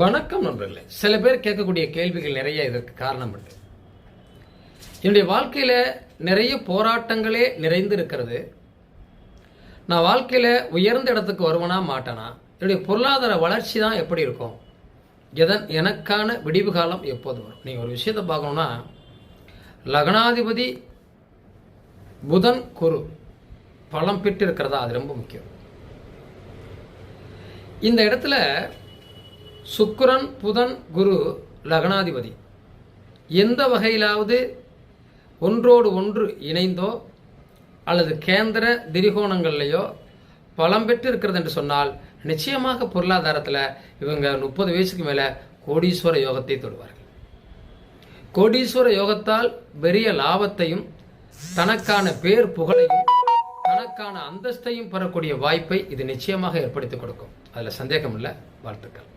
வணக்கம் நண்பர்களே. சில பேர் கேட்கக்கூடிய கேள்விகள் நிறைய இதற்கு காரணம் உண்டு. என்னுடைய வாழ்க்கையில் நிறைய போராட்டங்களே நிறைந்து இருக்கிறது நான் வாழ்க்கையில் உயர்ந்த இடத்துக்கு வருவனா மாட்டேனா? என்னுடைய பொருளாதார வளர்ச்சி தான் எப்படி இருக்கும்? எதன் எனக்கான விடிவு காலம் எப்போது வரும்? நீங்கள் ஒரு விஷயத்தை பார்க்கணும்னா லக்னாதிபதி புதன் குரு பலம் பெற்று இருக்கிறதா அது ரொம்ப முக்கியம். இந்த இடத்துல சுக்கரன் புதன் குரு லக்னாதிபதி. எந்த வகையிலாவது ஒன்றோடு ஒன்று இணைந்தோ அல்லது கேந்திர திரிகோணங்கள்லையோ பலம் பெற்று இருக்கிறது என்று சொன்னால் நிச்சயமாக பொருளாதாரத்தில் இவங்க முப்பது வயசுக்கு மேலே கோடீஸ்வர யோகத்தை தொடுவார்கள். கோடீஸ்வர யோகத்தால் பெரிய லாபத்தையும் தனக்கான பேர் புகழையும் தனக்கான அந்தஸ்தையும் பெறக்கூடிய வாய்ப்பை இது நிச்சயமாக ஏற்படுத்தி கொடுக்கும். அதில் சந்தேகம் இல்லை வாழ்த்துக்கள்.